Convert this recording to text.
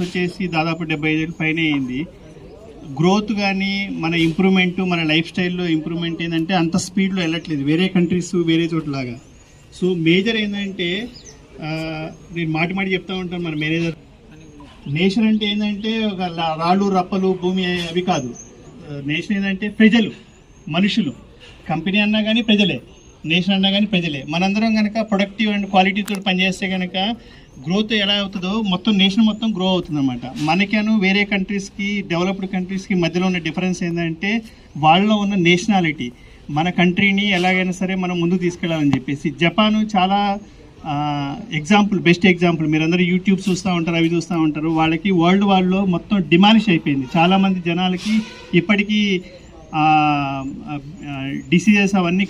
వచ్చేసి దాదాపు డెబ్బై ఐదు పైన అయింది. గ్రోత్ కానీ మన ఇంప్రూవ్మెంట్ మన లైఫ్ స్టైల్లో ఇంప్రూవ్మెంట్ ఏంటంటే అంత స్పీడ్లో వెళ్ళట్లేదు. వేరే కంట్రీస్ వేరే చోట్లలాగా. సో మేజర్ ఏంటంటే నేను మాటి మాటి చెప్తా ఉంటాను మన మేనేజర్. నేషన్ అంటే ఏంటంటే ఒక రాళ్ళు రప్పలు భూమి అవి కాదు. నేషన్ ఏంటంటే ప్రజలు మనుషులు. కంపెనీ అన్నా కానీ ప్రజలే. నేషన్ అన్నా కానీ ప్రజలే. మనందరం కనుక ప్రొడక్టివ్ అండ్ క్వాలిటీతో పనిచేస్తే కనుక గ్రోత్ ఎలా అవుతుందో మొత్తం నేషన్ మొత్తం గ్రో అవుతుంది అనమాట మనకను వేరే కంట్రీస్కి డెవలప్డ్ కంట్రీస్కి మధ్యలో ఉన్న డిఫరెన్స్ ఏంటంటే వాళ్ళలో ఉన్న నేషనాలిటీ మన కంట్రీని ఎలాగైనా సరే మనం ముందుకు తీసుకెళ్ళాలని చెప్పేసి. జపాన్ చాలా ఎగ్జాంపుల్ బెస్ట్ ఎగ్జాంపుల్ మీరందరూ యూట్యూబ్ చూస్తూ ఉంటారు అవి చూస్తూ ఉంటారు. వాళ్ళకి వరల్డ్ వార్లో మొత్తం డిమాలిష్ అయిపోయింది. చాలామంది జనాలకి ఇప్పటికీ డిసీజెస్ అవన్నీ